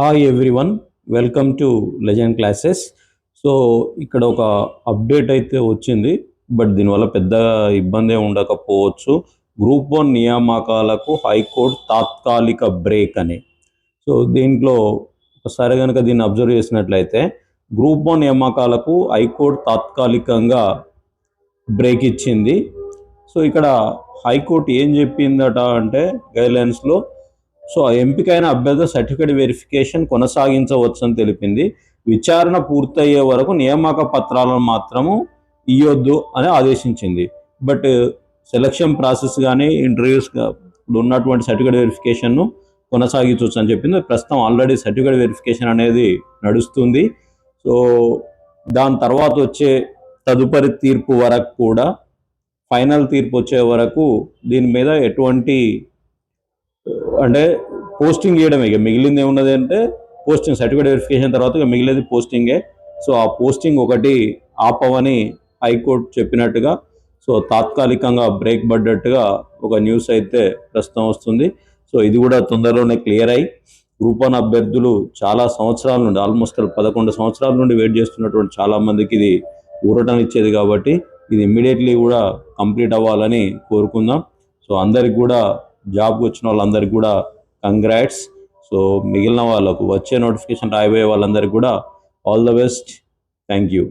Hi everyone welcome to legend classes so ఇక్కడ ఒక update అయితే వచ్చింది బట్ దీనివల్ల పెద్ద ఇబ్బంది ఉండకపోవచ్చు. గ్రూప్ వన్ నియామకాలకు హైకోర్టు తాత్కాలిక బ్రేక్ అని. సో దీంట్లో ఒకసారి కనుక దీన్ని అబ్జర్వ్ చేసినట్లయితే గ్రూప్ వన్ నియామకాలకు హైకోర్టు తాత్కాలికంగా బ్రేక్ ఇచ్చింది. సో ఇక్కడ హైకోర్టు ఏం చెప్పిందట అంటే గైడ్లైన్స్లో సో ఆ ఎంపికైన అభ్యర్థి సర్టిఫికేట్ వెరిఫికేషన్ కొనసాగించవచ్చని తెలిపింది. విచారణ పూర్తయ్యే వరకు నియామక పత్రాలను మాత్రము ఇవ్వద్దు అని ఆదేశించింది. బట్ సెలక్షన్ ప్రాసెస్ కానీ ఇంటర్వ్యూస్ ఉన్నటువంటి సర్టిఫికేట్ వెరిఫికేషన్ను కొనసాగించవచ్చు అని చెప్పింది. ప్రస్తుతం ఆల్రెడీ సర్టిఫికేట్ వెరిఫికేషన్ అనేది నడుస్తుంది. సో దాని తర్వాత వచ్చే తదుపరి తీర్పు వరకు కూడా ఫైనల్ తీర్పు వచ్చే వరకు దీని మీద ఎటువంటి అంటే పోస్టింగ్ చేయడమే ఇక మిగిలింది ఏమున్నది అంటే పోస్టింగ్ సర్టిఫికేట్ వెరిఫికేషన్ తర్వాత ఇక మిగిలేది పోస్టింగే సో ఆ పోస్టింగ్ ఒకటి ఆపవని హైకోర్టు చెప్పినట్టుగా సో తాత్కాలికంగా బ్రేక్ పడ్డట్టుగా ఒక న్యూస్ అయితే ప్రస్తుతం వస్తుంది. సో ఇది కూడా తొందరలోనే క్లియర్ అయ్యి గ్రూప్ వన్ అభ్యర్థులు చాలా సంవత్సరాల నుండి ఆల్మోస్ట్ పదకొండు సంవత్సరాల నుండి వెయిట్ చేస్తున్నటువంటి చాలా మందికి ఇది ఊరటనిచ్చేది కాబట్టి ఇది ఇమ్మీడియట్లీ కూడా కంప్లీట్ అవ్వాలని కోరుకుందాం. సో అందరికి కూడా జాబ్కి వచ్చిన వాళ్ళందరికీ కూడా కంగ్రాట్స్ సో మిగిలిన వాళ్ళకు వచ్చే నోటిఫికేషన్ రాయబోయే వాళ్ళందరికీ కూడా all the best thank you